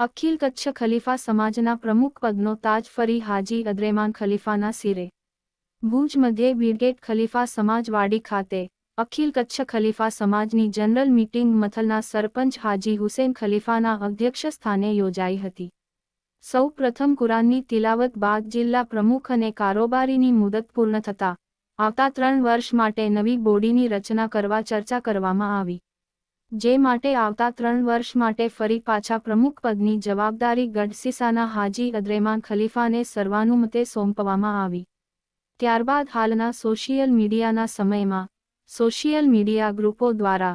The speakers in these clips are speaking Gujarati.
અખિલ કચ્છ ખલીફા સમાજના પ્રમુખ પદનો તાજ ફરી હાજી અદ્રેમાન ખલીફાના સિરે. ભુજ મધ્યે બ્રિગેડ ખલીફા સમાજવાડી ખાતે અખિલ કચ્છ ખલીફા સમાજની જનરલ મીટિંગ મથલના સરપંચ હાજી હુસેન ખલીફાના અધ્યક્ષ સ્થાને યોજાઈ હતી. સૌ પ્રથમ કુરાનની તિલાવત બાદ જિલ્લા પ્રમુખ અને કારોબારીની મુદત પૂર્ણ થતા આવતા ત્રણ વર્ષ માટે નવી બોડીની રચના કરવા ચર્ચા કરવામાં આવી. જે માટે આવતા ત્રણ વર્ષ માટે ફરી પાછા પ્રમુખ પદની જવાબદારી ગઢસીસાના હાજી અદ્રેમાન ખલીફાને સર્વાનુમતે સોંપવામાં આવી. ત્યારબાદ હાલના સોશિયલ મીડિયાના સમયમાં, સોશિયલ મીડિયા ગ્રુપો દ્વારા,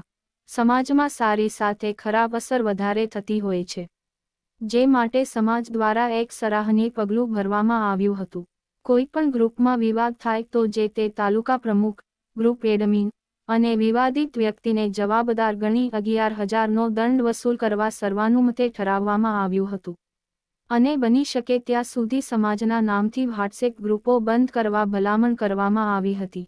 સમાજમાં સારી સાથે ખરાબ અસર વધારે થતી હોય છે. જે માટે સમાજ દ્વારા એક સરાહનીય પગલું ભરવામાં આવ્યું હતું. કોઈ પણ ગ્રુપમાં વિવાદ થાય તો જે તે તાલુકા પ્રમુખ, ગ્રુપ એડમિન અને વિવાદિત વ્યક્તિને જવાબદાર ગણી અગિયાર હજારનો દંડ વસૂલ કરવા સર્વાનુમતે ઠરાવવામાં આવ્યું હતું. અને બની શકે ત્યાં સુધી સમાજના નામથી વહાટ્સએપ ગ્રુપો બંધ કરવા ભલામણ કરવામાં આવી હતી.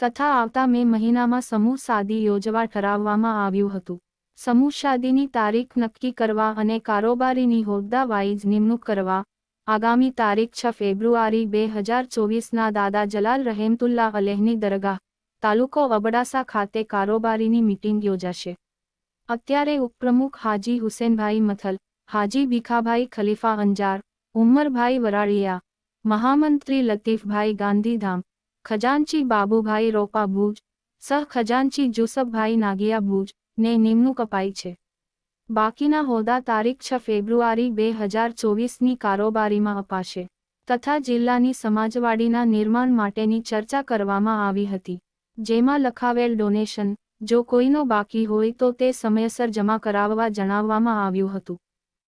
તથા આવતા મે મહિનામાં સમૂહ સાદી યોજવા ઠરાવવામાં આવ્યું હતું. સમૂહ શાદીની તારીખ નક્કી કરવા અને કારોબારીની હોદ્દા વાઇઝ નિમણૂક કરવા, આગામી તારીખ છ ફેબ્રુઆરી બે હજાર ચોવીસના દાદા જલાલ રહેમતુલ્લા અલેહની દરગાહ તાલુકો અબડાસા ખાતે કારોબારીની મીટિંગ યોજાશે. અત્યારે ઉપપ્રમુખ હાજી હુસેનભાઈ મથલ, હાજી ભીખાભાઈ ખલીફા અંજાર, ઉમરભાઈ વરાળિયા, મહામંત્રી લતીફભાઈ ગાંધીધામ, ખજાનચી બાબુભાઈ રોપા ભુજ, સહ ખજાનચી જુસફભાઈ નાગિયા ભુજ ને નિમણૂક અપાઈ છે. બાકીના હોદ્દા તારીખ છ ફેબ્રુઆરી બે હજાર ચોવીસની કારોબારીમાં અપાશે, તથા જિલ્લાની સમાજવાડીના નિર્માણ માટેની ચર્ચા કરવામાં આવી હતી. જેમાં લખાવેલ ડોનેશન જો કોઈનો બાકી હોય તો તે સમયસર જમા કરાવવા જણાવવામાં આવ્યું હતું.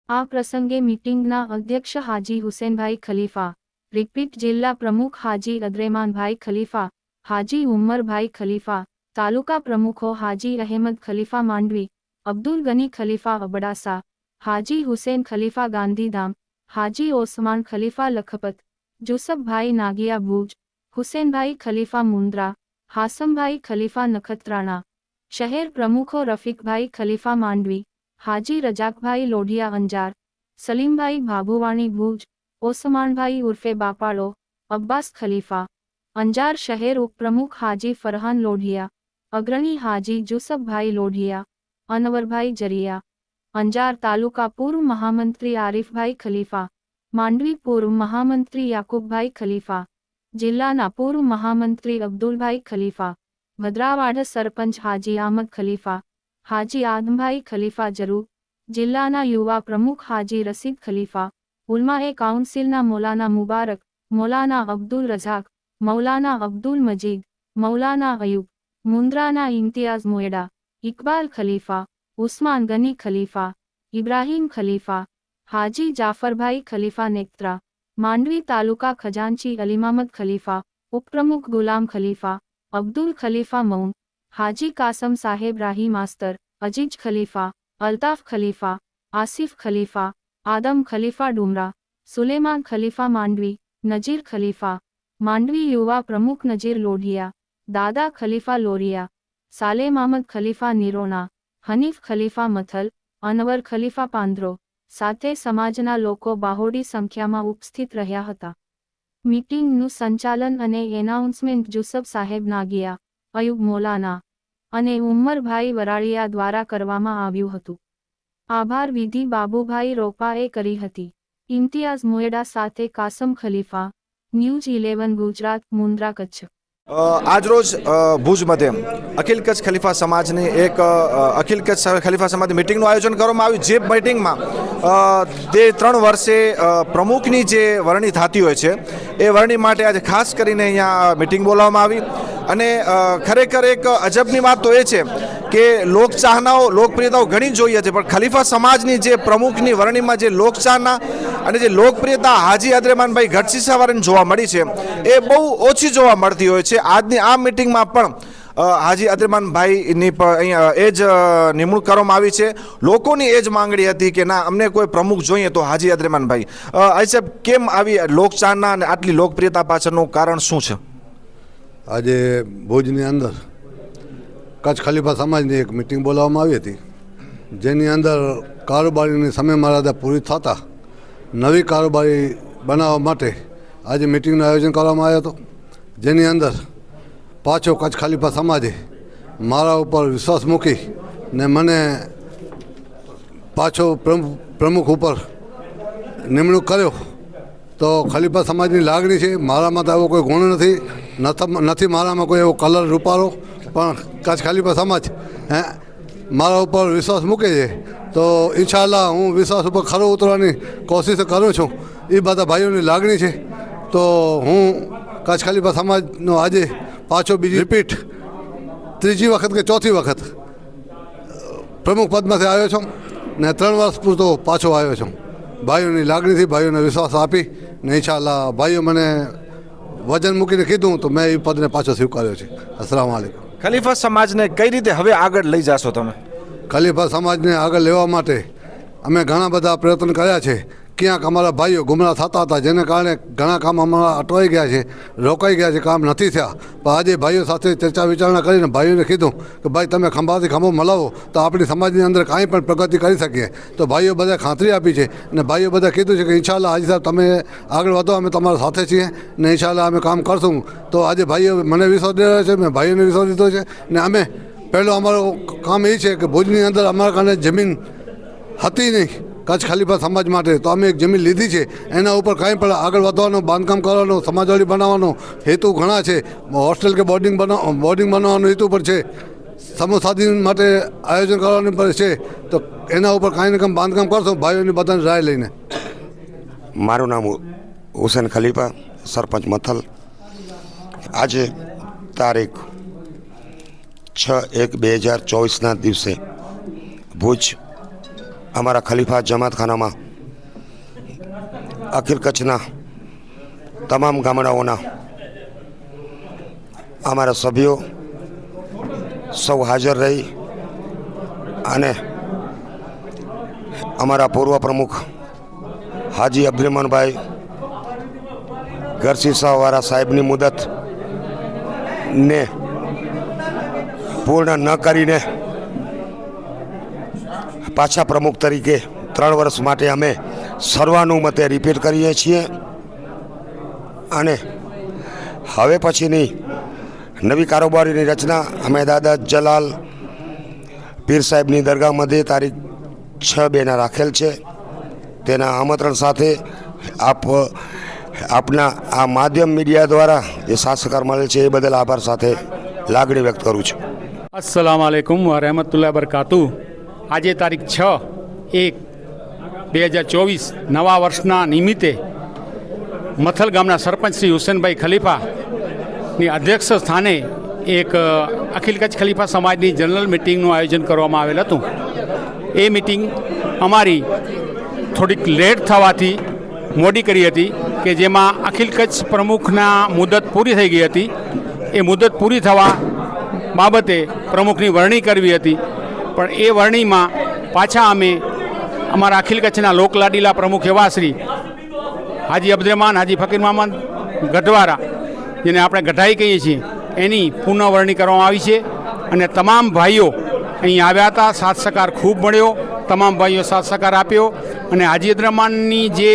આ પ્રસંગે મીટિંગના અધ્યક્ષ હાજી હુસેનભાઈ ખલીફા રિપીટ જિલ્લા પ્રમુખ હાજી અદ્રેમાનભાઈ ખલીફા, હાજી ઉમરભાઈ ખલીફા, તાલુકા પ્રમુખો હાજી અહેમદ ખલીફા માંડવી, અબ્દુલ ગની ખલીફા અબડાસા, હાજી હુસેન ખલીફા ગાંધીધામ, હાજી ઓસમાન ખલીફા લખપત, જુસફભાઈ નાગિયા ભુજ, હુસેનભાઈ ખલીફા મુન્દ્રા હાસમભાઈ ખલીફા નખત્રાણા શહેર પ્રમુખો રફીકભાઈ ખલીફા માંડવી હાજી રજાકભાઈ લોઢિયા અંજાર સલીમભાઈ ભાભુવાણી ભુજ ઓસમાનભાઈ ઉર્ફે બાપાળો અબ્બાસ ખલીફા અંજાર શહેર ઉપપ્રમુખ હાજી ફરહાન લોઢિયા અગ્રણી હાજી જુસફભાઈ લોઢિયા અનવરભાઈ જરિયા અંજાર તાલુકા પૂર્વ મહામંત્રી આરિફભાઈ ખલીફા માંડવી પૂર્વ મહામંત્રી યાકુબભાઈ ખલીફા જિલ્લાના પૂર્વ મહામંત્રી અબ્દુલભાઈ ખલીફા, ભદ્રાવાડ સરપંચ હાજી આમદ ખલીફા, હાજી આદમભાઈ ખલીફા જરૂર, જિલ્લાના યુવા પ્રમુખ હાજી રસીદ ખલીફા, ઉલમાએ કાઉન્સિલના મૌલાના મુબારક, મૌલાના અબ્દુલ રઝાક, મૌલાના અબ્દુલ મજીદ, મૌલાના અયુબ, મુન્દ્રાના ઇમ્તિયાઝ મોયડા ઇકબાલ ખલીફા, ઉસ્માન ગની ખલીફા, ઇબ્રાહીમ ખલીફા, હાજી જાફરભાઈ ખલીફા નેત્રા માંડવી તાલુકા ખજાનચી અલીમામદ ખલીફા, ઉપપ્રમુખ ગુલામ ખલીફા, અબ્દુલ ખલીફા મઉન, હાજી કાસમ સાહેબ રાહી માસ્તર, અજીજ ખલીફા, અલ્તાફ ખલીફા, આસિફ ખલીફા, આદમ ખલીફા ડુમરા, સુલેમાન ખલીફા માંડવી, નજીર ખલીફા, માંડવી યુવા પ્રમુખ નજીર લોઢિયા, દાદા ખલીફા લોરિયા, સાલેમ અહમદ ખલીફા નિરોના હનીફ ખલીફા મથલ, અનવર ખલીફા પાંદરો સાથે સમાજના લોકો બાહોડી સંખ્યામાં ઉપસ્થિત રહ્યા હતા. મીટિંગનું સંચાલન અને એનાઉન્સમેન્ટ જુસફ સાહેબ નાગિયા, અયુબ મોલાના અને ઉમરભાઈ વરાળિયા દ્વારા કરવામાં આવ્યું હતું. આભાર વિધિ બાબુભાઈ રોપાએ કરી હતી. ઇમ્તિયાઝ મોયડા સાથે કાસમ ખલીફા, ન્યૂઝ ઇલેવન ગુજરાત, મુન્દ્રા કચ્છ. આજરોજ ભુજ મધ્યે અખિલ કચ્છ ખલીફા સમાજની એક અખિલ કચ્છ ખલીફા સમાજની મિટિંગનું આયોજન કરવામાં આવ્યું. જે મિટિંગમાં તે ત્રણ વર્ષે પ્રમુખની જે વરણી થતી હોય છે, એ વરણી માટે આજે ખાસ કરીને અહીંયા મિટિંગ બોલાવવામાં આવી. અને ખરેખર એક અજબની વાત તો એ છે કે લોકચાહનાઓ, લોકપ્રિયતાઓ ઘણી જોઈએ છે, પણ ખલીફા સમાજની જે પ્રમુખની વરણીમાં જે લોકચાહના અને જે લોકપ્રિયતા હાજી અદ્રેમાનભાઈ ગઢસીસાવાળાને જોવા મળી છે, એ બહુ ઓછી જોવા મળતી હોય છે. આજની આ મિટિંગમાં પણ હાજી અદ્રેમાનભાઈની અહીંયા, એ જ નિમણૂક કરવામાં આવી છે. લોકોની એ જ માંગણી હતી કે ના, અમને કોઈ પ્રમુખ જોઈએ તો હાજી અદ્રેમાનભાઈ અહીં સાહેબ કેમ આવી લોકચાહના અને આટલી લોકપ્રિયતા પાછળનું કારણ શું છે? આજે ભુજની અંદર કચ્છ ખલીફા સમાજની એક મિટિંગ બોલાવવામાં આવી હતી. જેની અંદર કારોબારીની સમય મર્યાદા પૂરી થતાં નવી કારોબારી બનાવવા માટે આજે મિટિંગનું આયોજન કરવામાં આવ્યું હતું. જેની અંદર પાછો કચ્છ ખાલીફા સમાજે મારા ઉપર વિશ્વાસ મૂકી ને મને પાછો પ્રમુખ ઉપર નિમણૂક કર્યો. તો ખલીફા સમાજની લાગણી છે મારામાં તો એવો કોઈ ગુણ નથી. નથ- મારામાં કોઈ એવો કલર રૂપારો પણ કચ્છ ખાલી પર સમાજ હે? મારા ઉપર વિશ્વાસ મૂકે છે. તો ઇન્શાલ્લાહ હું વિશ્વાસ ઉપર ખરો ઉતરવાની કોશિશ કરું છું. એ બધા ભાઈઓની લાગણી છે. તો હું કચ્છ ખલીફા સમાજનો આજે પાછો બીજી રિપીટ ત્રીજી વખત કે ચોથી વખત પ્રમુખ પદમાંથી આવ્યો છું ને ત્રણ વર્ષ પૂરતો પાછો આવ્યો છું. ભાઈઓની લાગણીથી ભાઈઓને વિશ્વાસ આપી ને ઇન્શાલ્લાહ ભાઈઓ મને વજન મૂકીને કીધું તો મેં એ પદને પાછો સ્વીકાર્યો છે. અસલામ વાલેકુમ ખલીફા સમાજને કઈ રીતે હવે આગળ લઈ જાશો તમે? ખલીફા સમાજને આગળ લેવા માટે અમે ઘણા બધા પ્રયત્ન કર્યા છે. ક્યાંક અમારા ભાઈઓ ગુમરા થતા હતા, જેને કારણે ઘણા કામ અમારા અટવાઈ ગયા છે, રોકાઈ ગયા છે, કામ નથી થયા. પણ આજે ભાઈઓ સાથે ચર્ચા વિચારણા કરીને ભાઈઓને કીધું કે, ભાઈ, તમે ખંભાથી ખંભો મલાવો, તો આપણી સમાજની અંદર કાંઈ પણ પ્રગતિ કરી શકીએ. તો ભાઈઓ બધા ખાતરી આપી છે અને ભાઈઓ બધા કીધું છે કે ઇન્શાલ્લાહ હાજી સાહેબ, તમે આગળ વધો, અમે તમારા સાથે છીએ ને ઇન્શાલ્લાહ અમે કામ કરશું. તો આજે ભાઈઓ મને વિશ્વાસ દે છે, મેં ભાઈઓને વિશ્વાસ દીધો છે ને અમે, પહેલો અમારો કામ એ છે કે ભુજની અંદર અમારા કારણે જમીન હતી નહીં. કચ્છ ખલીફા સમાજ માટે તો અમે એક જમીન લીધી છે. એના ઉપર કાંઈ પણ આગળ વધવાનો, બાંધકામ કરવાનો સમાજવાળી બનાવવાનો હેતુ ઘણા છે. હોસ્ટેલ કે બોર્ડિંગ બનાવ બોર્ડિંગ બનાવવાનો હેતુ પણ છે. સમુસાધીન માટે આયોજન કરવાનું પણ છે. તો એના ઉપર કાંઈ ને કાંઈ બાંધકામ કરશો, ભાઈઓની બધાની રાય લઈને. મારું નામ હુસેન ખલીફા, સરપંચ મથલ. આજે તારીખ છ એક બે હજાર ચોવીસના દિવસે ભુજ અમારા ખલીફા જમાતખાનામાં, અખિલ કચ્છના તમામ ગામડાઓના અમારા સભ્યો સૌ હાજર રહી અને અમારા પૂર્વ પ્રમુખ હાજી અબ્દુરમાનભાઈ ગરસી શાહવાળા સાહેબની મુદત ને પૂર્ણ ન કરીને પાછા પ્રમુખ તરીકે ત્રણ વર્ષ માટે અમે સર્વાનુમતે રિપીટ કરીએ છીએ. અને હવે પછીની નવી કારોબારીની રચના અમે દાદા જલાલ પીર સાહેબની દરગાહ મધ્યે તારીખ છ બેના રાખેલ છે. તેના આમંત્રણ સાથે આપ, આપના આ માધ્યમ મીડિયા દ્વારા જે સાથ મળે છે એ બદલ આભાર સાથે લાગણી વ્યક્ત કરું છું. અસલામ આલેકુમ વરહમતુલ્લાહ બરકાતુ આજે તારીખ છ એક બે હજાર ચોવીસ નવા વર્ષના નિમિત્તે મથલ ગામના સરપંચ શ્રી હુસેનભાઈ ખલીફાની અધ્યક્ષ સ્થાને એક અખિલ કચ્છ ખલીફા સમાજની જનરલ મિટિંગનું આયોજન કરવામાં આવેલ હતું. એ મિટિંગ અમારી થોડીક લેટ થવાથી મોડી કરી હતી કે જેમાં અખિલ કચ્છ પ્રમુખના મુદત પૂરી થઈ ગઈ હતી. એ મુદત પૂરી થવા બાબતે પ્રમુખની વરણી કરવી હતી. પણ એ વરણીમાં પાછા અમે અમારા અખિલ કચ્છના લોકલાડીલા પ્રમુખ એવા શ્રી હાજી અબ્દુરમાન, હાજી ફકીર મહમદ ગઢવારા, જેને આપણે ગઢાઈ કહીએ છીએ, એની પુનઃવરણી કરવામાં આવી છે અને તમામ ભાઈઓ અહીં આવ્યા હતા સાથ સહકાર ખૂબ મળ્યો, તમામ ભાઈઓ સાથ સહકાર આપ્યો અને હાજી અબ્દુરમાનની જે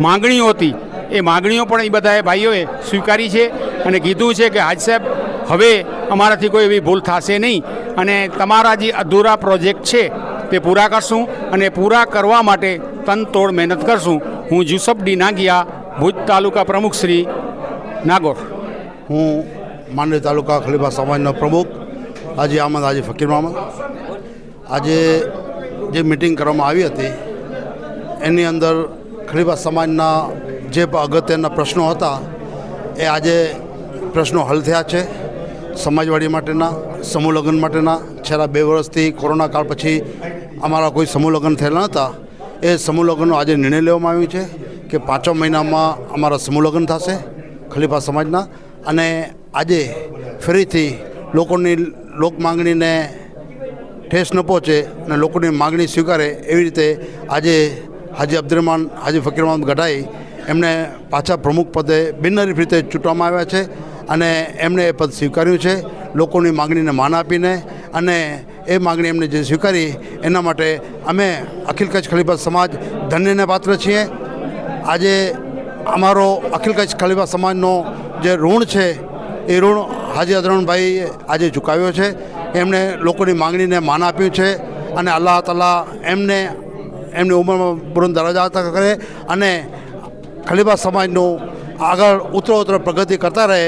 માંગણીઓ હતી, એ માગણીઓ પણ એ બધાએ ભાઈઓએ સ્વીકારી છે અને કીધું છે કે હાજ સાહેબ હવે અમારાથી કોઈ એવી ભૂલ થશે નહીં. અને તમારા જે અધૂરા પ્રોજેક્ટ છે, તે પૂરા કરશું અને પૂરા કરવા માટે તનતોડ મહેનત કરશું. હું જુસફ ડી નાગિયા, ભુજ તાલુકા પ્રમુખ શ્રી નાગોર. હું માંડવી તાલુકા ખલીફા સમાજનો પ્રમુખ હાજી અહમદ હાજી ફકીર મામદ આજે જે મિટિંગ કરવામાં આવી હતી, એની અંદર ખલીફા સમાજના જે અગત્યના પ્રશ્નો હતા, એ આજે પ્રશ્નો હલ થયા છે. સમાજવાડી માટેના, સમૂહ લગ્ન માટેના, છેલ્લા બે વર્ષથી કોરોના કાળ પછી અમારા કોઈ સમૂહ લગ્ન થયેલા નહોતા. એ સમૂહ લગ્નનો આજે નિર્ણય લેવામાં આવ્યો છે કે પાંચો મહિનામાં અમારા સમૂહ લગ્ન થશે ખલીફા સમાજના. અને આજે ફરીથી લોકોની લોક માંગણીને ઠેસ ન પહોંચે અને લોકોની માગણી સ્વીકારે એવી રીતે આજે હાજી અબ્દુરમાન હાજી ફકીરમાન ગઢાઈ એમને પાછા પ્રમુખ પદે બિનહરીફ રીતે ચૂંટવામાં આવ્યા છે. અને એમણે એ પદ સ્વીકાર્યું છે. લોકોની માગણીને માન આપીને અને એ માગણી એમને જે સ્વીકારી, એના માટે અમે અખિલ કચ્છ ખલીફા સમાજ ધન્યને પાત્ર છીએ. આજે અમારો અખિલ કચ્છ ખલીફા સમાજનો જે ઋણ છે, એ ઋણ હાજી અદરણભાઈએ આજે ચૂકાવ્યો છે. એમણે લોકોની માંગણીને માન આપ્યું છે અને અલ્લાહ તાલા એમને, એમની ઉંમરમાં બુરંદ દરજ્જા કરે અને ખલીફા સમાજનું આગળ ઉત્તરોત્તર પ્રગતિ કરતા રહે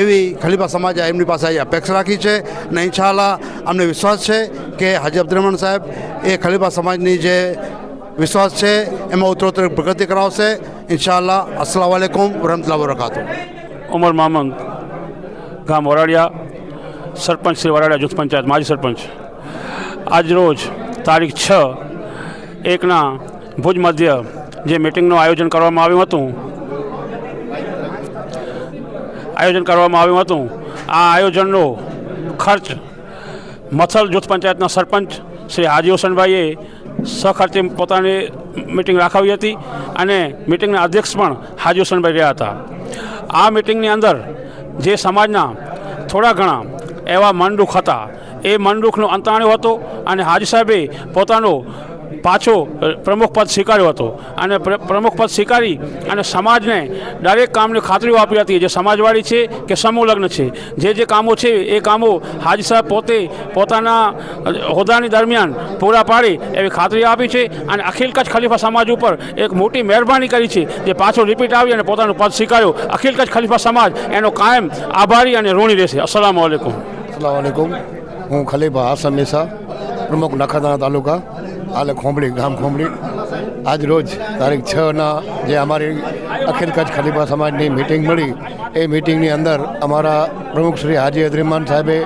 એવી ખલીફા સમાજે એમની પાસે અપેક્ષા રાખી છે. અને ઇન્શાઅલ્લાહ અમને વિશ્વાસ છે કે હાજી અબ્દુરહમાન સાહેબ એ ખલીફા સમાજની જે વિશ્વાસ છે એમાં ઉત્તરોત્તર પ્રગતિ કરાવશે. ઇન્શાઅલ્લાહ અસલામ વાલેકુમ વરહમતુલ્લાહ વબરકાતુ ઉમર મામંગ, ગામ વરાડિયા, સરપંચ શ્રી વરાડિયા જૂથ પંચાયત, માજી સરપંચ. આજ રોજ તારીખ છ, એકના ભુજ મધ્ય જે મિટિંગનું આયોજન કરવામાં આવ્યું હતું આયોજન કરવામાં આવ્યું હતું. આ આયોજનનો ખર્ચ મથલ જૂથ પંચાયતના સરપંચ શ્રી હાજી હુસનભાઈએ સખર્ચે પોતાની મિટિંગ રાખાવી હતી અને મિટિંગના અધ્યક્ષ પણ હાજી હુસનભાઈ રહ્યા હતા. આ મિટિંગની અંદર જે સમાજના થોડા ઘણા એવા મનદુખ હતા, એ મનડુખનો અંતાણ્યો હતો અને હાજી સાહેબે પોતાનો પાછો પ્રમુખ પદ સ્વીકાર્યો હતો. અને પ્ર- પ્રમુખ પદ સ્વીકારી અને સમાજને દરેક કામની ખાતરીઓ આપી હતી. જે સમાજવાળી છે કે સમૂહલગ્ન છે. જે જે કામો છે, એ કામો હાજી સાહેબ પોતે પોતાના હોદ્દાની દરમિયાન પૂરા પાડી એવી ખાતરી આપી છે. અને અખિલ કચ્છ ખલીફા સમાજ ઉપર એક મોટી મહેરબાની કરી છે, જે પાછો રિપીટ આવી અને પોતાનું પદ સ્વીકાર્યો. અખિલ કચ્છ ખલીફા સમાજ એનો કાયમ આભારી અને ઋણી રહેશે. અસલામ વાલેકુમ અસલામ વાલેકુમ હું ખલીફા હાસન નિસા પ્રમુખ નખત્રાણા તાલુકા. હાલે ખોંભળી ગામ ખોંભળી આજ રોજ તારીખ છના જે અમારી અખિલ કચ્છ ખલીફા સમાજની મિટિંગ મળી, એ મિટિંગની અંદર અમારા પ્રમુખ શ્રી હાજી અદ્રીમાન સાહેબે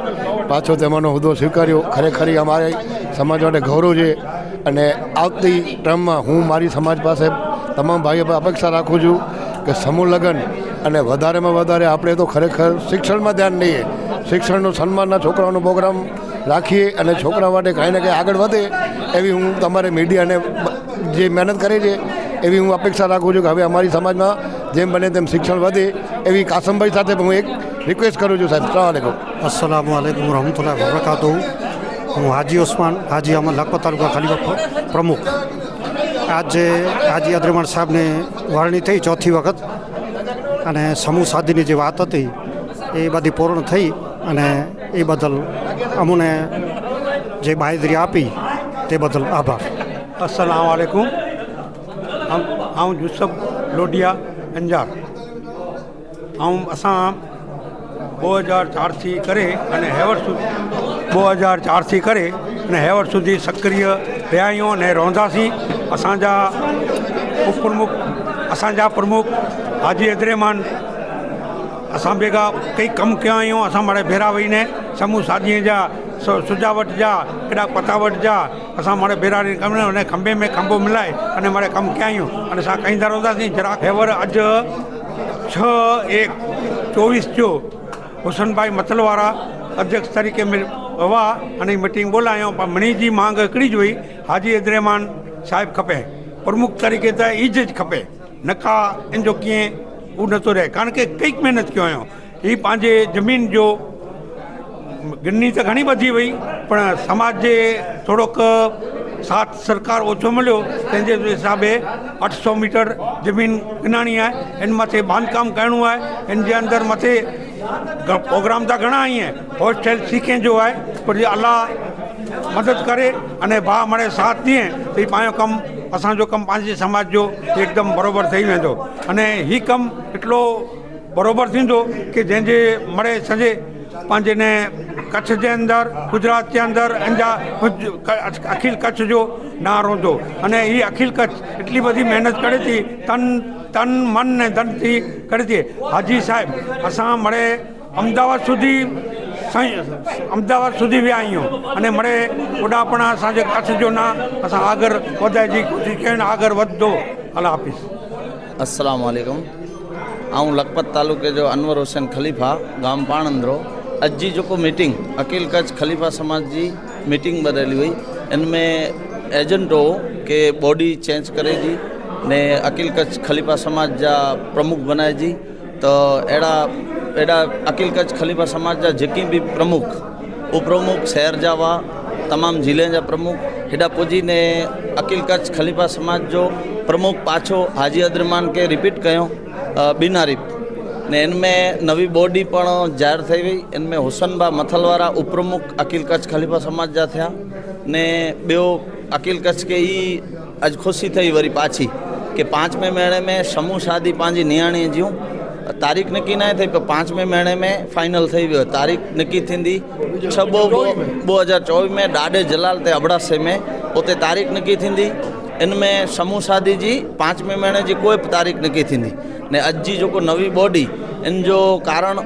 પાછો તેમાંનો હોદ્દો સ્વીકાર્યો. ખરેખર અમારે સમાજ માટે ગૌરવ છે અને આવતી ટર્મમાં હું મારી સમાજ પાસે તમામ ભાઈઓ અપેક્ષા રાખું છું કે સમૂહ લગ્ન અને વધારેમાં વધારે આપણે તો ખરેખર શિક્ષણમાં ધ્યાન દઈએ. શિક્ષણનું સન્માનના છોકરાઓનો પ્રોગ્રામ રાખીએ અને છોકરા માટે કાંઈ ને કાંઈ આગળ વધે, એવી હું તમારે મીડિયાને જે મહેનત કરે છે, એવી હું અપેક્ષા રાખું છું કે હવે અમારી સમાજમાં જેમ બને તેમ શિક્ષણ વધે, એવી કાસમભાઈ સાથે હું એક રિક્વેસ્ટ કરું છું સાહેબ. સલામ આલેકુમ અસલામ આલેકુમ વરહમતુલ્લાહ વબરકાતુ હું હાજી ઓસ્માન, હાજી અહમદ લખપત તાલુકા ખાલી પ્રમુખ. આજે હાજી અદ્રમણ સાહેબને વરણી થઈ ચોથી વખત અને સમૂહ સાધીની જે વાત હતી, એ બધી પૂર્ણ થઈ અને એ બદલ અમને જે બાંયધરી આપી તે બદલ આભાર अस्सलाम वालेकुम हम आऊं यूसुफ लोडिया अंजार ऐं असां ॿ हज़ार चारि थी करे अने हेवर सु ॿ हज़ार चारि थी करे अने हेवर સુધી સક્રિય રહ્યા आहियूं अने रहंदासीं असांजा उपप्रमुख असांजा प्रमुख हाजी अदरेमान असां बेगा कई कमु कया आहियूं असां माड़े भेरा वेहीने समूह सादीअ जा सु- सुजावट जा केॾा पतावट जा असां माड़े भेरा रही कमु हुन खंबे में खंबो मिलाए अने माड़े कमु कया आहियूं अने असां कंदा रहंदासीं जरा हेवर अॼु छह एक चोवीस जो हुसन भाई मतल वारा अध्यक्ष तरीक़े में हुआ अने मीटिंग बोलायूं पर मणी जी मांग हिकिड़ी ज हुई हाजी अदरेमान साहिबु खपे प्रमुख तरीक़े त इज़त खपे नका इन जो कीअं उहो नथो रहे कारण के कई महिनत कयो आहियूं हीअ पंहिंजे ज़मीन जो गिरणी त घणी वधी वई पण समाज जे थोरोक साथ सरकार ओछो मिलियो तंहिंजे हिसाबे अठ सौ मीटर ज़मीन गिनाणी आहे हिन मथे बांधकाम करिणो आहे हिन जे अंदरि मथे ग- प्रोग्राम त घणा ई आहे हॉस्टल सीखे जो आहे पर जे अलाह मदद करे अने भाउ मणे साथ ॾिए त हीउ पंहिंजो कमु असांजो कमु पंहिंजे समाज जो हिकदमि बराबरि ठही वेंदो अने हीउ कमु हिकिड़ो बराबरि थींदो की जंहिंजे मणे सॼे पंहिंजे ने कच्छ जे अंदर કચ્છની અંદર, ગુજરાતની અંદર અંજા અખિલ કચ્છ જો નારો હતો અને એ અખિલ કચ્છ એટલી બધી મહેનત કરી હતી, તન તન, મન ને थी કરી હતી. હાજી સાહેબ અસાં મળે, અમદાવાદ સુધી અમદાવાદ સુધી વ્યા અહીંયા અને મળે ઉડાપણા સાંજે કચ્છ જો ના, અસાં આગળ વધાય જી કોશિશ કરીને આગળ વધતો અલા આપીશ અસલામ વાલેકુમ. હું લખપત તાલુકે જો અનવર હુસેન ખલીફા ગામ પાણંદરો અજી જો કો મીટિंग અકીલ કચ્છ ખલીફા સમાજજી મીટિंग બનેલી હોય. એનમેં એજન્ડો કે બોડી ચેન્જ કરેજી ને અકીલ કચ્છ ખલીફા સમાજ જા પ્રમુખ બનાયજી. તો એડા એડા અકીલ કચ્છ ખલીફા સમાજ જા જેકી બી પ્રમુખ, ઉપપ્રમુખ, શહેર જાવા, તમામ જિલ્લે જા પ્રમુખ, હેડા પૂજીને અકીલ કચ્છ ખલીફા સમાજ જો પ્રમુખ પાછો હાજી અદરમાન કે રિપીટ કયો બિનારીફ ને એનમેં નવી બોડી પણ જાહેર થઈ ગઈ એનમેં હુસનબા મથલવાળા ઉપપ્રમુખ અકીલ કચ્છ ખલીફા સમાજ જા થયા ને ॿियो अकील कच्छ के ई अॼु ख़ुशी થઈ વરી પાછી કે પાંચમે महीने में समूह शादी पंहिंजी नियाणीअ जूं तारीख़ नकी न થઈ पर પાંચમે महीने में फाइनल થઈ वियो तारीख़ नकी थींदी छह ॿ ॿ हज़ार चोवीह में ॾाढे जलाल ते अबड़ासे में उते तारीख़ नकी थींदी इनमें समूह शादी जी પાંચમે મહિને जी कोई तारीख़ नकी थींदी ને અજી જોકો નવી બોડી એમ જો કારણ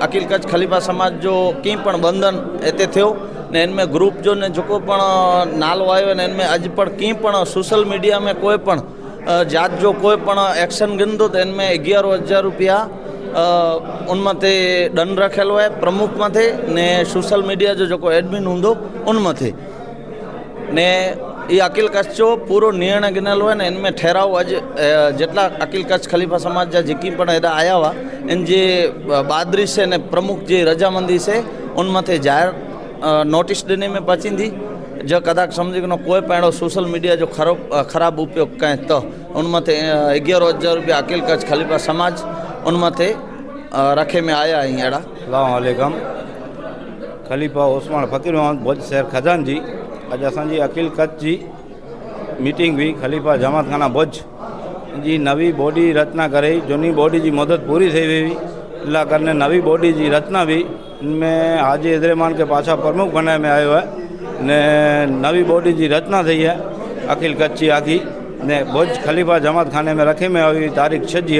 અકિલ કચ્છ ખલીફા સમાજ જો કંઈ પણ બંધન એતે થયો, ને એનમે ગ્રુપ જો ને જોકો પણ નાલો આવ્યો ને એનમે અજ પણ કંઈ પણ સોશિયલ મીડિયા મેં કોઈ પણ જાત જો કોઈ પણ એક્શન ગંદો તો એનમે અગિયાર હજાર રૂપિયા ઉનમાંથી દંડ રાખેલો હોય પ્રમુખમાંથી ને સોશિયલ મીડિયા જો જોકો એડમિન ઊંધો ઉનમાંથી ને એ અકિલ કચ્છ જો પૂરો નિર્ણય ગનેલો હોય ને એમાં ઠેરાવ આજે જેટલા અકિલ કચ્છ ખલીફા સમાજ જા જેકી પણ એડા આયા વા, એન જે બાદરી છે ને પ્રમુખ જે રજામંદી છે, ઉનમાંથી જાહેર નોટિસ દેને મેં પચીંદી. જો કદાચ સમજી ગયો કોઈ પણ સોશિયલ મીડિયા જો ખરાબ ખરાબ ઉપયોગ કાંઈ તો, ઉનમાંથી અગિયાર હજાર રૂપિયા અકિલ કચ્છ ખલીફા સમાજ ઉનમાંથી રખે મેં આયા અહીં એડા. સલામ ખલીફા ઓસમાન ફકીર મોહમ્મદ ભોજ શહેર ખજાનજી. फ़कीर मोहम्मद भुज शहर खजान जी अॼु असांजी अकील कच्छ जी मीटिंग हुई खलीफ़ा जमात खाना भुज जी नवी बॉडी रचना करे झूनी बॉडी जी मुदत पूरी थी वई हुई इन करने नवी बॉडी जी रचना हुई इनमें हाजी इजरमान के पाछा प्रमुख बनाए में आयो है ने नवी बॉडी जी रचना थी है अकील कच्छ जी आखी ने भुज खलीफ़ा जमात खाने में रखे में आई तारीख़ छह जी